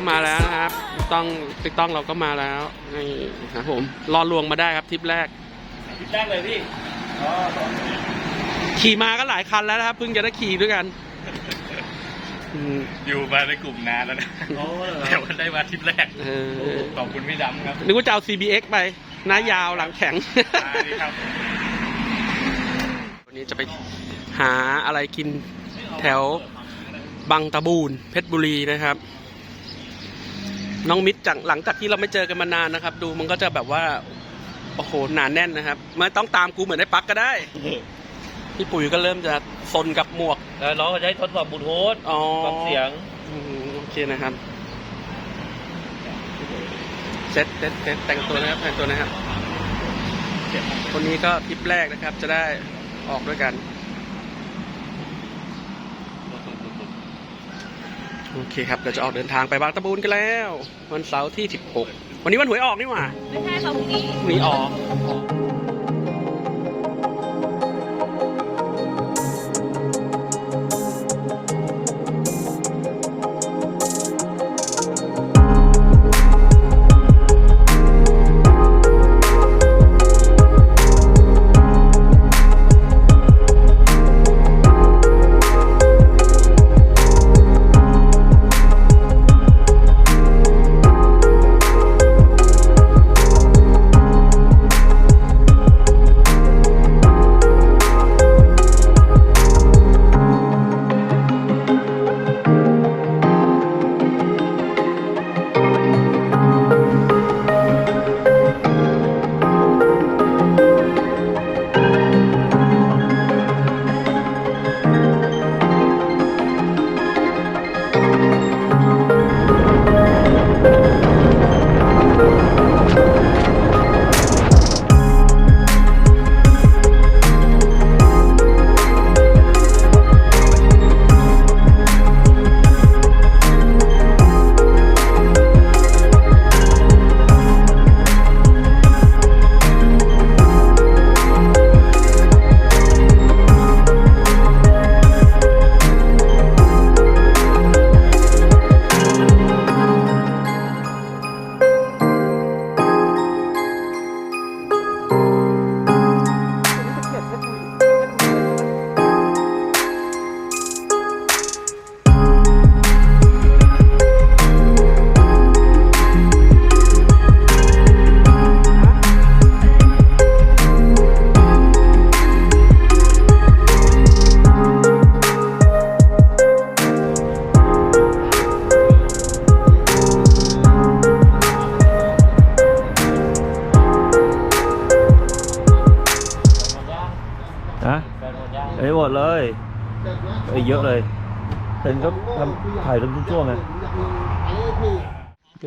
ก็มาแล้วนะครับติ๊กต้องติ๊กต้องเราก็มาแล้วนี่ครับผมรอลวงมาได้ครับทริปแรกทริปแรกเลยพี่อ๋อขี่มาก็หลายคันแล้วนะครับเพิ่งจะได้ขี่ด้วยกันอืมอยู่มาในกลุ่มนานแล้วนะแต่ว่าได้มาทริปแรกเออขอบคุณพี่ดำครับนึกว่าจะเอา CBX ไปหน้ายาวหลังแข็งมาดีครับวันนี้จะไปหาอะไรกินแถวบางตะบูนเพชรบุรีนะครับ น้องมิตรจากหลังจากที่เราไม่เจอกันมานานนะครับ ดูมันก็จะแบบว่าโอ้โหหนาแน่นนะครับไม่ต้องตามกูเหมือนไอ้ปักก็ได้พี่ปุ๋ยก็เริ่มจะซนกับหมวกแล้วน้องก็จะให้ทดสอบบลูทูธอ๋อฟังเสียงอืมโอเคนะครับเซตเซตเซตแต่งตัวนะครับแต่งตัวนะครับคนนี้ก็ทริปแรกนะครับ จะได้ออกด้วยกัน โอเคครับ เราจะออกเดินทางไปบางตะบูนกันแล้ว วันเสาร์ที่ 16 วันนี้วันหวยออกนี่หว่า ไม่ใช่ค่ะพรุ่งนี้ พรุ่งนี้ออก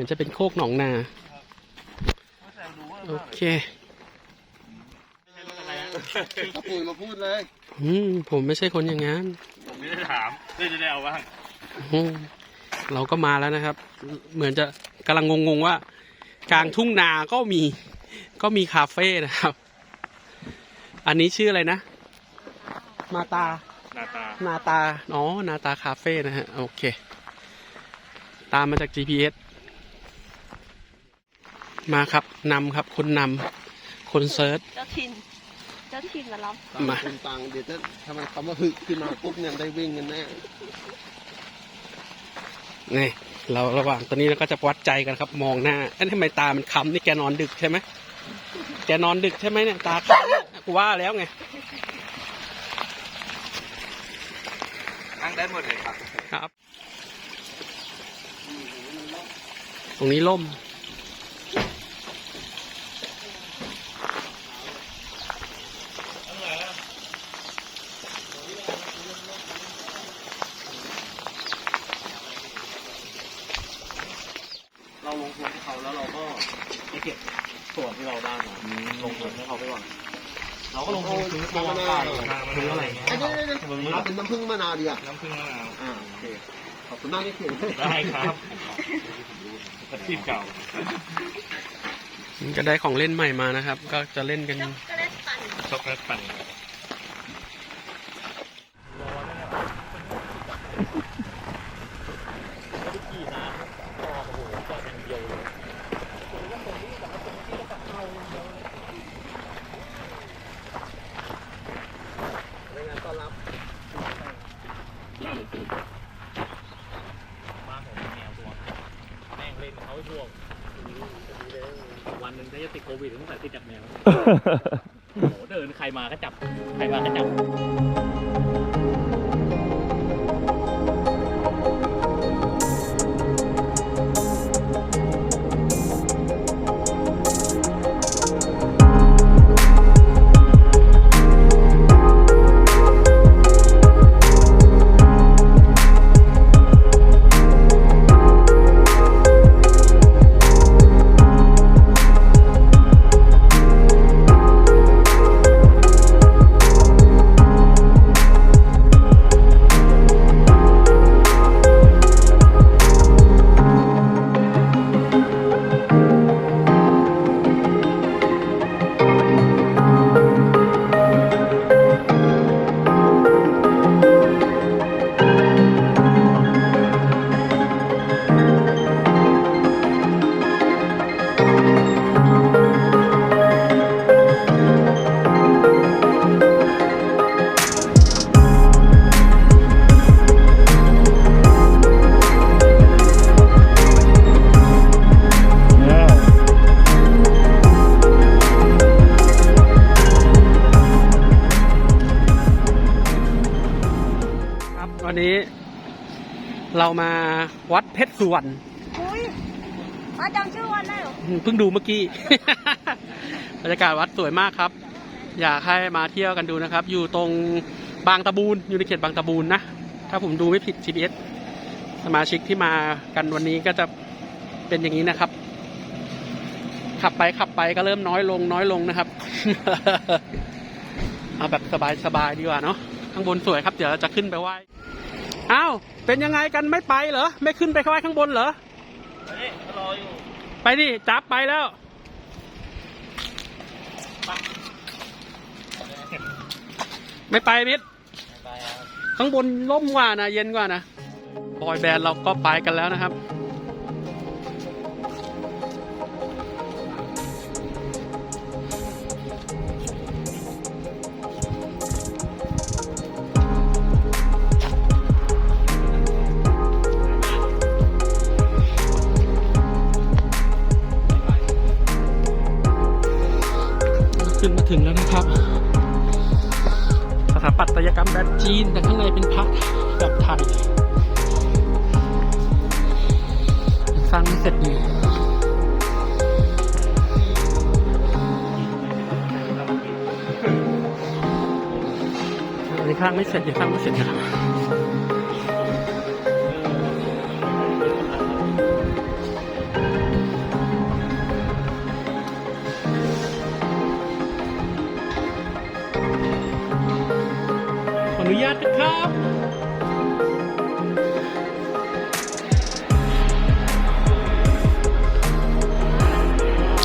มือนจะเป็นโคกหนองนา โอเคถ้าปุ๋ยมาพูดเลย อืมผมไม่ใช่คนอย่างนั้น ผมไม่ได้ถามเพื่อจะได้เอาบ้างอืมเราก็มาแล้วนะครับ เหมือนจะกำลังงงๆว่า กลางทุ่งนาก็มี ก็มีคาเฟ่นะครับ อันนี้ชื่ออะไรนะ มาตาหน้าตา นาตา อ๋อ นาตาคาเฟ่นะฮะ โอเค ตามมาจาก GPS มาครับนำครับคนนำคนเซิร์ชเจ้าทินเจ้าทินมารับต่างมาคนต่างเดี๋ยวจะทำไมคำว่าฮึกขึ้นมาปุ๊บเนี่ยได้วิ่งกันแน่นี่เราระหว่างตอนนี้เราก็จะวัดใจกันครับ มองหน้าเอ้ยทำไมตามันค้ำนี่แกนอนดึกใช่ไหมแกนอนดึกใช่ไหมเนี่ยตาค้ำเนี่ยกูว่าแล้วไงนั่งได้หมดเลยครับครับ ตรงนี้ล่ม เราลงทุนให้เขาแล้วเราก็ไปเก็บส่วน ที่เราได้มาลงทุนให้เขาไปก่อนเราก็ลงทุนซื้อตัวไก่ซื้ออะไรเงี้ยไอ้นี่นี่นี่เอาเป็นน้ำผึ้งมะนาวดีอะน้ำผึ้งมะนาวอ่าโอเคขอบคุณมากที่เขียนได้ครับอาชีพเก่าก็ได้ของเล่นใหม่มานะครับ ก็จะเล่นกันก็ได้ปั่นช็อกโกแลตปั่น วันหนึ่งถ้าจะติดโควิดต้องใส่ติดจากแมวโอ้โหเดินใครมาก็จับ ใครมาก็จับครับ เพชรสุวรรณอุ้ยอาจำชื่อวันได้เหรอเพิ่งดูเมื่อกี้ บรรยากาศวัดสวยมากครับ อยากให้มาเที่ยวกันดูนะครับ อยู่ตรงบางตะบูนอยู่ในเขตบางตะบูนนะ ถ้าผมดูไม่ผิด GPS สมาชิกที่มากันวันนี้ก็จะเป็นอย่างนี้นะครับ ขับไปขับไปก็เริ่มน้อยลงน้อยลงนะครับ เอาแบบสบายๆดีกว่าเนาะข้างบนสวยครับ เดี๋ยวเราจะขึ้นไปไหว้ อ้าว เป็นยังไงกันไม่ไปเหรอ ไม่ขึ้นไปข้างบนเหรอ รออยู่ ไปดิจับไปแล้ว ไม่ไปมิด ข้างบนร่มกว่านะ เย็นกว่านะ บอยแบนด์เราก็ไปกันแล้วนะครับ แบบจีนแต่ข้างในเป็นพระแบบไทยสร้างไม่เสร็จดีอันนี้ข้างไม่เสร็จเดี๋ยวข้างไม่เสร็จนะครับ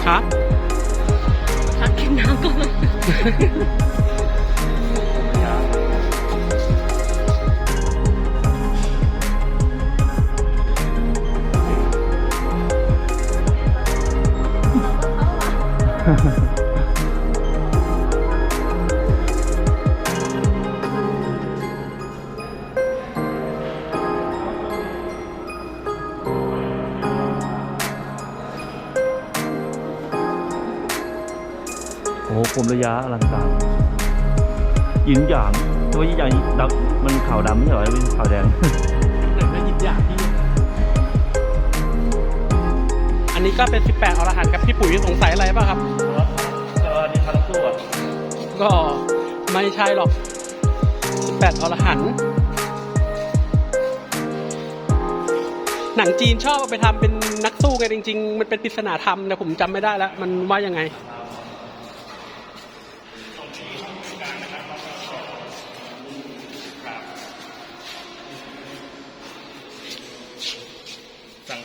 ครับพักกินน้ มระยะอลังการหยินหยางตัวใหญ่ๆดำมันขาวดำไม่ใช่เหรอเป็นขาวแดงไหนมาหยิบอย่างที่ อันนี้ก็เป็น 18อรหันต์ครับพี่ปุ๋ยสงสัยอะไรป่ะครับแต่ว่านี่พันตัวก็ไม่ใช่หรอก 18อรหันต์หนังจีนชอบเอาไปทำเป็นนักสู้กันจริง ๆ มันเป็นปริศนาธรรมแต่ผมจำไม่ได้แล้ว มันว่ายังไง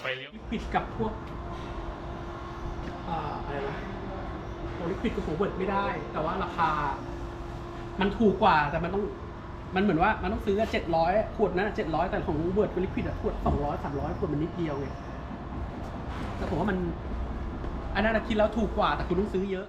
ไปเลี้ยวลิควิดกับพวกอ่าอะไรนะโอลิควิดกับหัวเวิร์ดไม่ได้ แต่ว่าราคา มันถูกกว่าแต่มันต้อง มันเหมือนว่ามันต้องซื้อเจ็ดร้อยขวดนะเจ็ดร้อยแต่ของเวิร์ดกับลิควิดอะขวดสองร้อยสามร้อยขวดมันนิดเดียวไงแต่ผมว่ามัน อันนั้นคิดแล้วถูกกว่าแต่คุณต้องซื้อเยอะ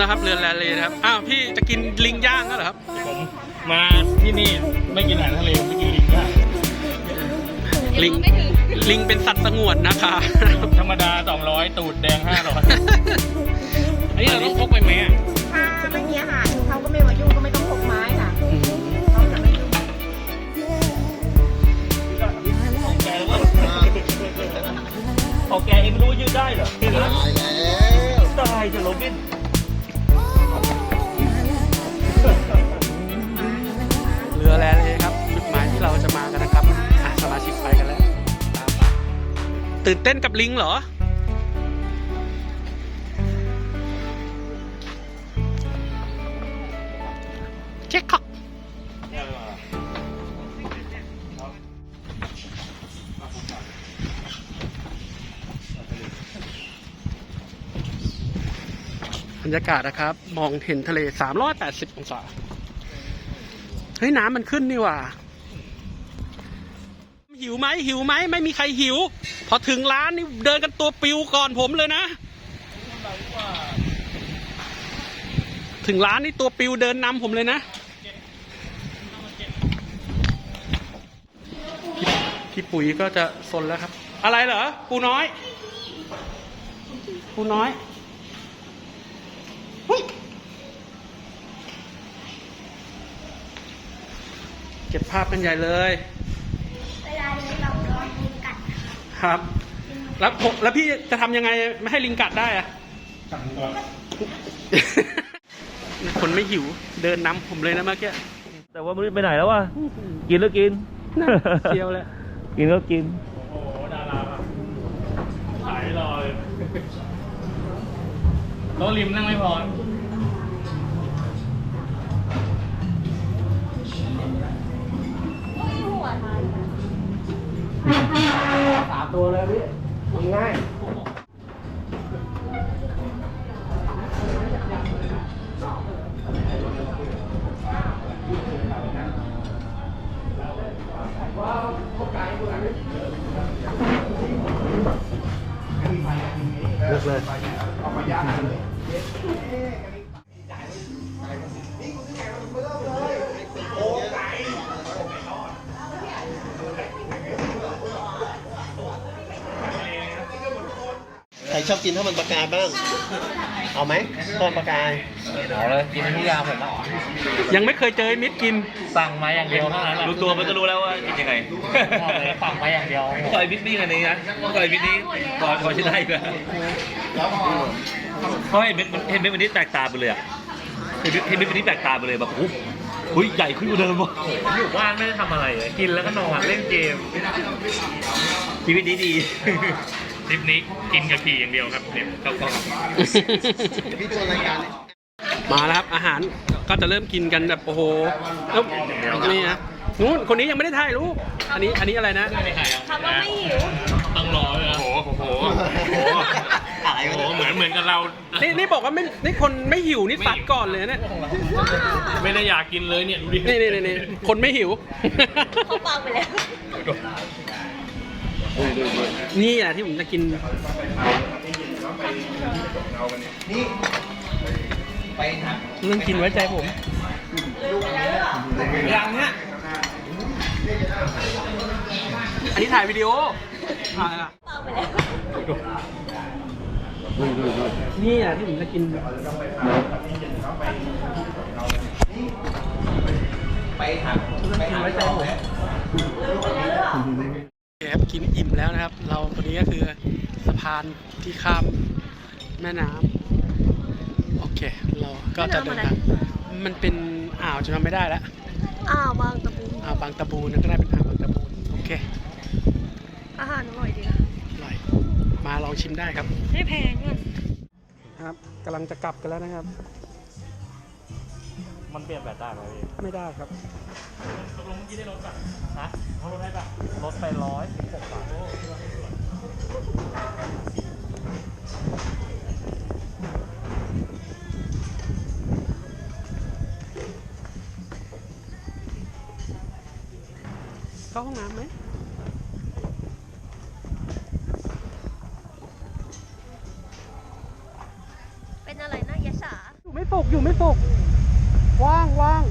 แล้วครับเรือแลเลยนะครับอ้าวพี่จะกินลิงย่างก็เหรอครับผมมาที่นี่ไม่กินอาหารทะเลไม่กินลิงด้วยลิงลิงเป็นสัตว์สงวนนะคะธรรมดา 200 ตูดแดง 500อันนี้เราต้องพกไปไหมอะถ้าไม่มีอาหารเขาก็ไม่มายุ่งก็ไม่ต้องพกไม้ค่ะอืมเขาจะไม่ยุ่งโอเคเอ็มรู้ยืดได้เหรอตายแล้วตายจะโรบิน รือแลเลยครับจุดหมายที่เราจะมากันนะครับอะสมาชิกไปกันแล้วตามไปตื่นเต้นกับลิงเหรอเช็คครับบรรยากาศนะครับ มองเห็นทะเล 380 องศา เฮ้ยน้ำมันขึ้นนี่หว่าหิวไหมหิวไหมไม่มีใครหิว พอถึงร้านนี่เดินกันตัวปิวก่อนผมเลยนะ ถึงร้านนี่ตัวปิวเดินนำผมเลยนะพี่ปุ๋ยก็จะสนแล้วครับ อะไรเหรอ ปูน้อย ปูน้อย เฮ้ยเก็บภาพกันใหญ่เลย เวลานี้เราโดนลิงกัดครับ แล้วผมแล้วพี่จะทำยังไงไม่ให้ลิงกัดได้อะคนไม่หิวเดินนำผมเลยนะเมื่อกี้แต่ว่าไม่รู้ไปไหนแล้ววะกินแล้วกินเที่ยวแล้วกินก็กิน โอ้โหดาราแบบขายรอเลยโต๊ะริมนั่งไม่พอ สามตัวเลยพี่ง่าย ชอบกินข้าวมันปลากายบ้าง เอาไหมข้าวมันปลากายเอาเลยกินที่ยาผมอะยังไม่เคยเจอไอ้มิดกิน สั่งมาอย่างเดียวเท่านั้นแหละรู้ตัวมันก็รู้แล้วว่ากินยังไงบอกเลยสั่งมาอย่างเดียวก่อยบิดนี่กันนี้นะก่อยบิดนี้ก่อนก่อนที่ได้เลยเพราะเห็นเม็ดเห็นเม็ดวันนี้แตกตาไปเลยอะเห็นเม็ดเห็นเม็ดวันนี้แปลกตาไปเลยแบบโอ้โหเฮ้ยใหญ่ขึ้นกว่าเดิมว่ะอยู่บ้านไม่ได้ทำอะไรเลยกินแล้วก็นอนเล่นเกมชีวิตดีดี ทริปนี้กินกับขี่อย่างเดียวครับเนี่ยเข้ากล้องพี่ตัวรายการมาแล้วครับ อาหารก็จะเริ่มกินกันแบบโอ้โหแล้วนี่นะนู้นคนนี้ยังไม่ได้ถ่ายรูปอันนี้อันนี้อะไรนะคำว่าไม่หิวต้องรอเลยโอ้โหโอ้โหอะไรโอ้วะโหเหมือนเหมือนกับเรา นี่นี่บอกว่าไม่นี่คนไม่หิวนี่ตัดก่อนเลยนะเนี่ยว้าไม่ได้อยากกินเลยเนี่ยดูดินี่นี่นี่นี่คนไม่หิวเข้าปากไปแล้ว นี่แหละที่ผมจะกินเรื่องกินไว้ใจผมอย่างเนี้ยอันนี้ถ่ายวิดีโอถ่ายอะปากไปแล้วนี่แหละที่ผมจะกิน ไปทำไปทำไว้ใจผมครับ กินอิ่มแล้วนะครับ เราคนนี้ก็คือสะพานที่ข้ามแม่น้ำโอเค เราก็จะเดินทางมันเป็นอ่าวจะทำไม่ได้แล้วอ้าวบางตะปูอ่าวบางตะบูนก็ได้เป็นอ่าวบางตะบูนโอเค อาหารอร่อยดีนะอร่อย มาลองชิมได้ครับ ไม่แพงด้วยครับกำลังจะกลับกันแล้วนะครับ มันเปลี่ยนแบบได้ไหมพี่ไม่ได้ครับ ตกลงเมื่อกี้ได้รถป่ะฮะเขารถได้ป่ะรถไปร้อยสิบหกบาทเข้าห้องน้ำไหมเป็นอะไรนะยะสาสุกอยู่ไม่สุกว่างว่าง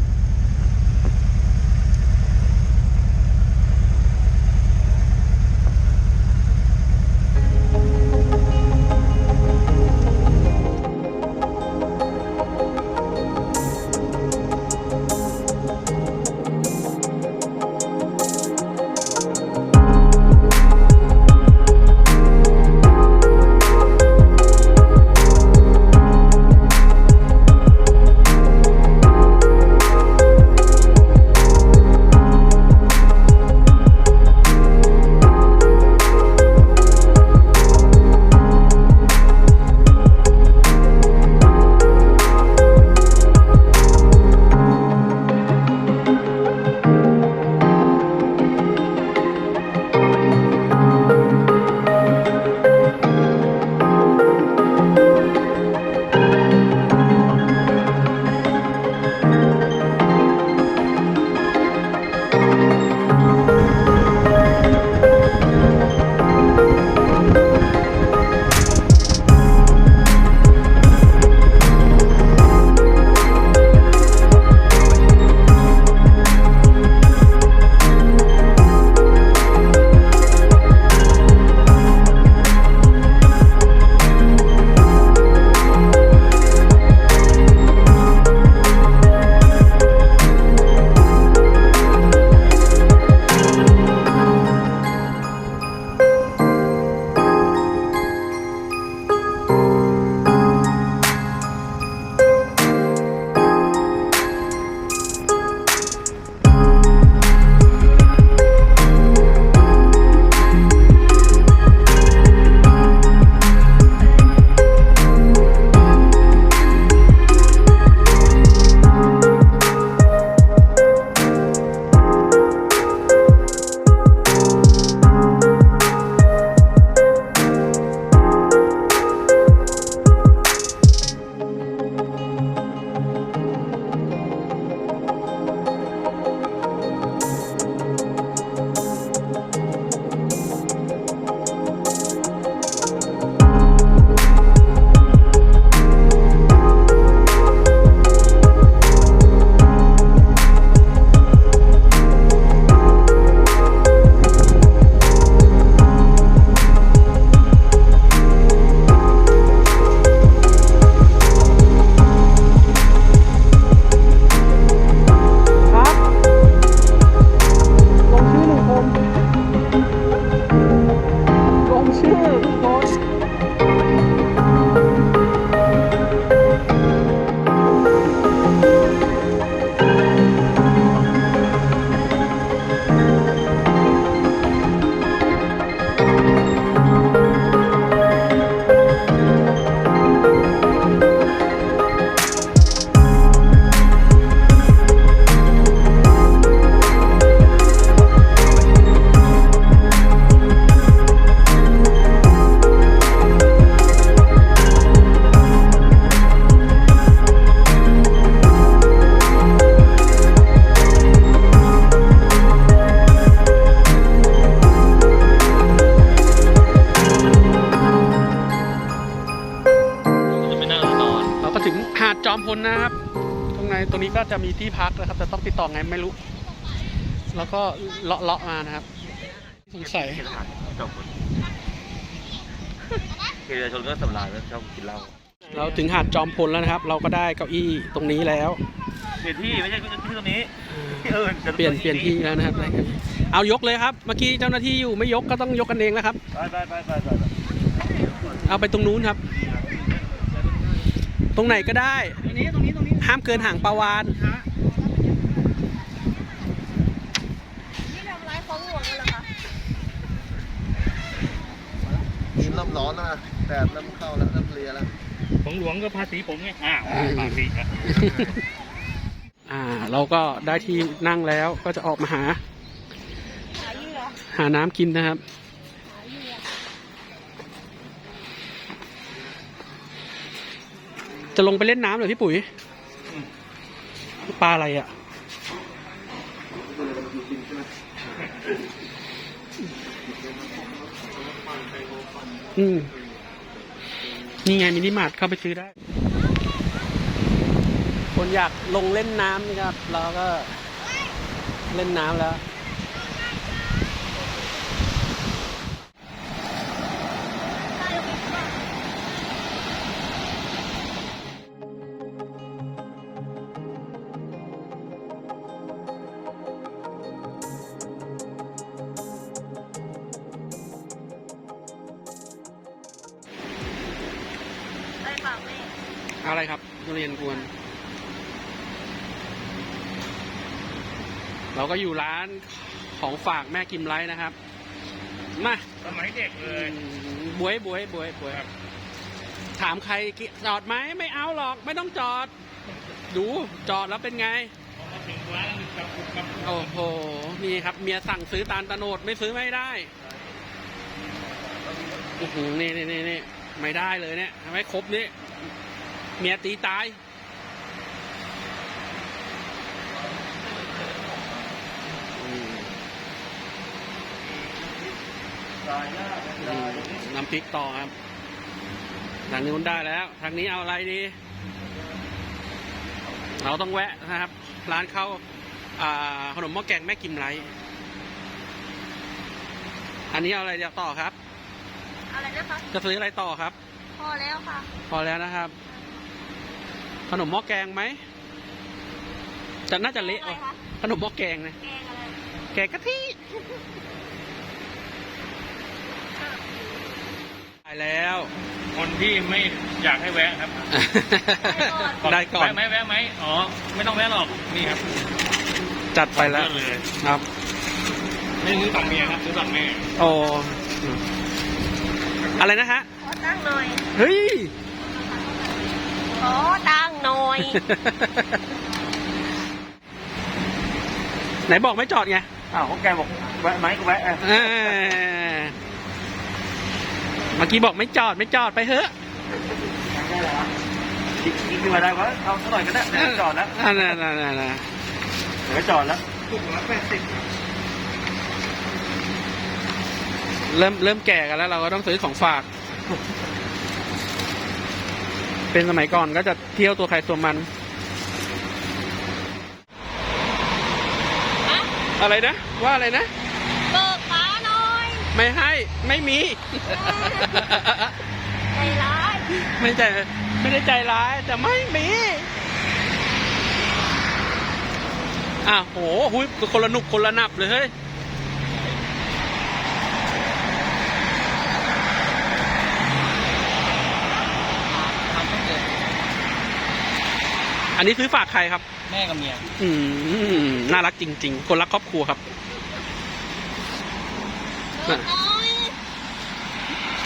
หาดจอมพลนะครับ ตรงในตรงนี้ก็จะมีที่พักนะครับ แต่ต้องติดต่อไงไม่รู้ แล้วก็เลาะเลาะๆมานะครับ สงสัยกินอาหารชอบคนคือประชาชนก็สำราญแล้วชอบกินเหล้าเราถึงหาดจอมพลแล้วนะครับ เราก็ได้เก้าอี้ตรงนี้แล้ว เปลี่ยนที่ไม่ใช่ที่ตรงนี้ที่อื่นจะเปลี่ยนเปลี่ยนที่แล้วนะครับได้เก้าอี้เอายกเลยครับ เมื่อกี้เจ้าหน้าที่อยู่ไม่ยกก็ต้องยกกันเองแล้วครับ ไปไปไปไปไปเอาไปตรงนู้นครับต รงไหนก็ได้ ตรงนี้ตรงนี้ตรงนี้ห้ามเกินห่างปลาวานนี่ทำร้ายของหลวงกันเหรอคะ นี่เริ่มร้อนแล้วนะแดดเริ่มเข้าแล้วเริ่มเลียแล้ว ของหลวงก็ภาษีผมไง อ้าวภาษีอะอ่า เราก็ได้ที่นั่งแล้วก็จะออกมาหา หาเหยื่อหาน้ำกินนะครับ จะลงไปเล่นน้ำเหรอพี่ปุ๋ยปลาอะไรอะอืมนี่ไงมินิมาร์ทเข้าไปซื้อได้ คนอยากลงเล่นน้ำนะครับ เราก็เล่นน้ำแล้ว ไปฝากแม่อะไรครับทุเรียนกวน เราก็อยู่ร้านของฝากแม่กิมไลท์นะครับ มาสมัยเด็กเลยบวยบวยบวยบวยถามใครกิจอดไหมไม่เอาหรอก ไม่ต้องจอด ดูจอดแล้วเป็นไงโอ้โหนี่ครับ เมียสั่งซื้อตาลตะโนดไม่ซื้อไม่ได้อื้อหือนี่นี่นี่นี่ ไม่ได้เลยเนี่ยทำให้ครบนี่เมียตีตาย น้ำพริกต่อครับทางนู้นได้แล้ว ทางนี้เอาอะไรดี เราต้องแวะนะครับ ร้านเขาอ่าขนมหม้อแกงแม่กิมไลท์อันนี้เอาอะไรเดี๋ยวต่อครับ อะไรนะคะ จะซื้ออะไรต่อครับ พอแล้วค่ะ พอแล้วนะครับ ขนมหม้อแกงไหมจะน่าจะเละอะไรว่ะคะ ขนมหม้อแกงนะแกงอะไรแกงกะทิไปแล้ว คนที่ไม่อยากให้แวะครับได้ก่อน แวะไหมแวะไหมอ๋อ ไม่ต้องแวะหรอก นี่ครับจัดไปแล้วเพื่อนเลยครับ ไม่ซื้อสั่งเมียครับซื้อสั่งแม่ โอ้ อะไรนะฮะ ขอตั้งหน่อย เฮ้ย ขอตั้งหน่อย ไหนบอกไม่จอดไงอ้าวเขาแกบอกแวะไหมก็แวะอะเออเมื่อกี้บอกไม่จอดไม่จอดไปเถอะได้แล้วอีกอีกหนึ่งมาได้ก็เอาสักหน่อยก็ได้เดี๋ยวจอดแล้วอ่าน่ะน่ะน่ะน่ะเดี๋ยวจอดแล้ว ถูกละแปดสิบ เริ่มเริ่มแก่กันแล้วเราก็ต้องซื้อของฝาก เป็นสมัยก่อนก็จะเที่ยวตัวใครตัวมันฮะอะไรนะ ว่าอะไรนะ เบิกฟ้าหน่อยไม่ให้ไม่มี ใจร้ายไม่ใจไม่ได้ใจร้าย แต่ไม่มีอะโหหุยคนละหนุกคนละนับเลยเฮ้ย อันนี้ซื้อฝากใครครับ แม่กับเมีย อืมน่ารักจริง ๆ คนรักครอบครัวครับเบิกหน่อย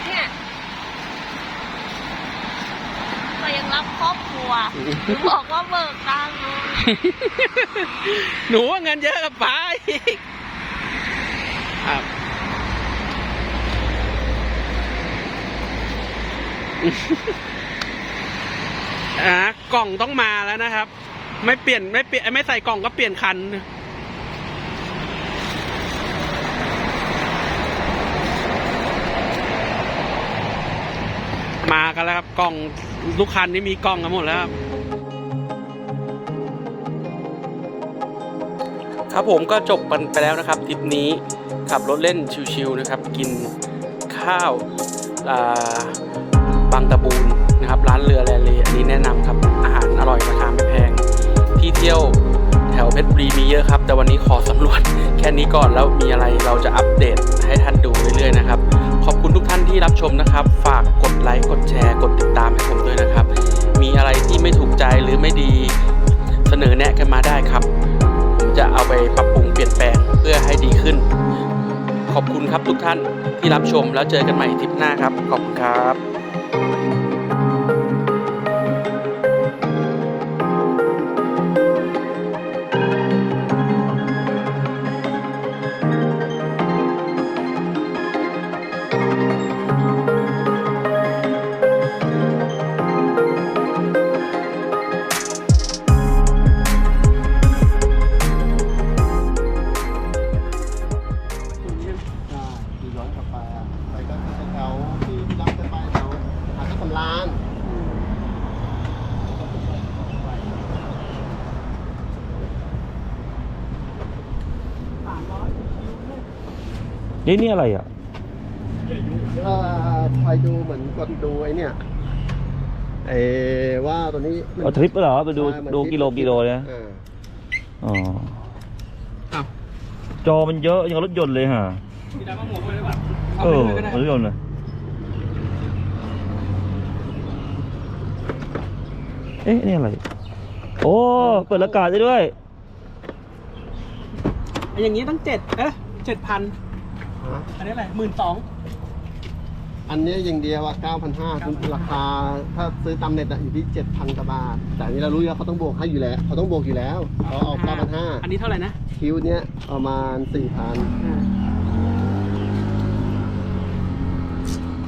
เนี่ยก็ยังรับครอบครัวหนูบอกว่าเบิกตังค์หน่อยหนูว่าเงินเยอะกับป้าอีกครับ อ่า กล่องต้องมาแล้วนะครับ ไม่เปลี่ยนไม่เปลี่ยนไม่ใส่กล่องก็เปลี่ยนคันมากันแล้วครับกล่องทุกคันนี้มีกล่องกันหมดแล้วครับครับผมก็จบกันไปแล้วนะครับทริปนี้ขับรถเล่นชิวๆนะครับ กินข้าวบางตะบูน นะครับร้านเรือแลเลอันนี้แนะนำครับอาหารอร่อยราคาไม่แพง ที่เที่ยวแถวเพชรบุรีมีเยอะครับ แต่วันนี้ขอสำรวจแค่นี้ก่อนแล้วมีอะไรเราจะอัปเดตให้ท่านดูเรื่อยๆนะครับ ขอบคุณทุกท่านที่รับชมนะครับ ฝากกดไลค์กดแชร์ กดติดตามให้ผมด้วยนะครับ มีอะไรที่ไม่ถูกใจหรือไม่ดีเสนอแนะกันมาได้ครับผมจะเอาไปปรับปรุงเปลี่ยนแปลงเพื่อให้ดีขึ้น ขอบคุณครับทุกท่านที่รับชมแล้วเจอกันใหม่ทริปหน้าครับ ขอบคุณครับ นี่นี่อะไรอะก็คอยดูเหมือนกดดูไอ้เนี่ยไอ้ว่าตัวนี้มันเอาทริปเหรอไปดูใช่มันดูกิโลกิโลนะอ่าอ๋ออ้าวจอมันเยอะอย่างกับรถยนต์เลยฮะพี่ดาวก็หมวกไว้ได้ป่ะเอาเอไปอเลยก็ได้รถยนต์เลยเอ๊ะนี่อะไร โอ้เปิดอากาศได้ด้วยไอ้อย่างนี้ตั้งเจ็ดเอ๊ะเจ็ดพัน ฮะอันนี้อะไรหมื่นสองอันนี้อย่างเดียวว่า9,500คุณราคา ถ้าซื้อตามเน็ตอะอยู่ที่ 7,000กว่าบาท แต่อันนี้เรารู้แล้วเขาต้องบวกให้อยู่แล้วเขาต้องบวกอยู่แล้วเขาเอาอันนี้เท่าไหร่นะ9,500คิวเนี้ยประมาณ 4,000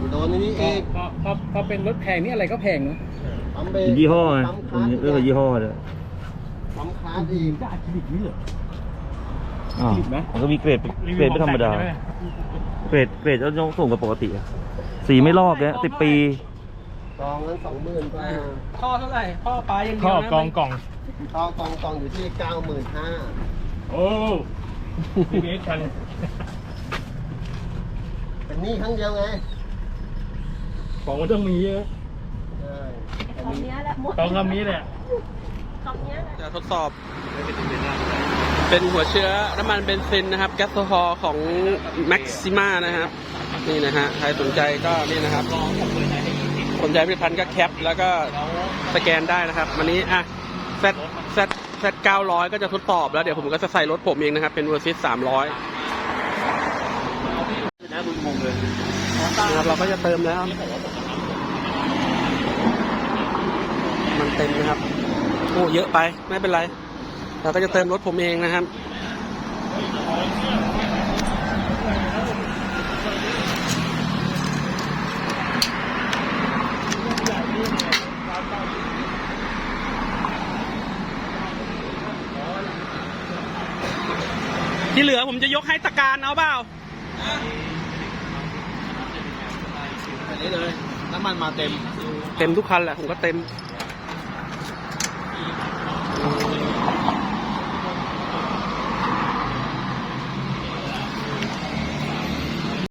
โดนนี่เองพอพอพอเป็นรถแพงนี่อะไรก็แพงเนอะปั๊มเบรกยี่ห้อไงปั๊มคอัลานสนี้เรียกว่ายี่ห้อเลยปั๊มคลาสอีกได้คลินิกนี่เหรอ อ่าวผิดไหม มันก็มีเกรดเกรดไม่ธรรมดา เกรดเกรดต้องสูงกว่าปกติอะสีไม่ลอกเนี่ยสิบปีกองนั้นสองหมื่นกว่าท่อเท่าไหร่ท่อปลาอย่างเดีข้ยอวนะกองกล่อง ต่อกองกองอยู่ที่เก้าหมื่นห้าโอ้ทีเอสคันเป็นหนี้ครั้งเดียวไงของมันต้องมีเยอะใช่คำนี้แหละหมดต้องคำนี้แหละคำนี้แหละ จะทดสอบ เป็นหัวเชื้อน้ำมันเบนซินนะครับแก๊สโซฮอลของ Maxima นะครับ นี่นะฮะใครสนใจก็นี่นะครับ สนใจผลิตภัณฑ์ก็แคป แล้วก็สแกนได้นะครับวันนี้อะ Z Z Z 900ก็จะทดสอบแล้วเดี๋ยวผมก็จะใส่รถผมเองนะครับ เป็นเวอร์ซิส300นะมึงงงเลยนะครับเราก็จะเติมแล้ว มันเต็มนะครับ โอ้เยอะไปไม่เป็นไร เราก็จะเติมรถผมเองนะครับ ที่เหลือผมจะยกให้ตะการเอาเปล่าอันนี้เลยน้ำมันมาเต็ม เต็มทุกคันแหละผมก็เต็มเ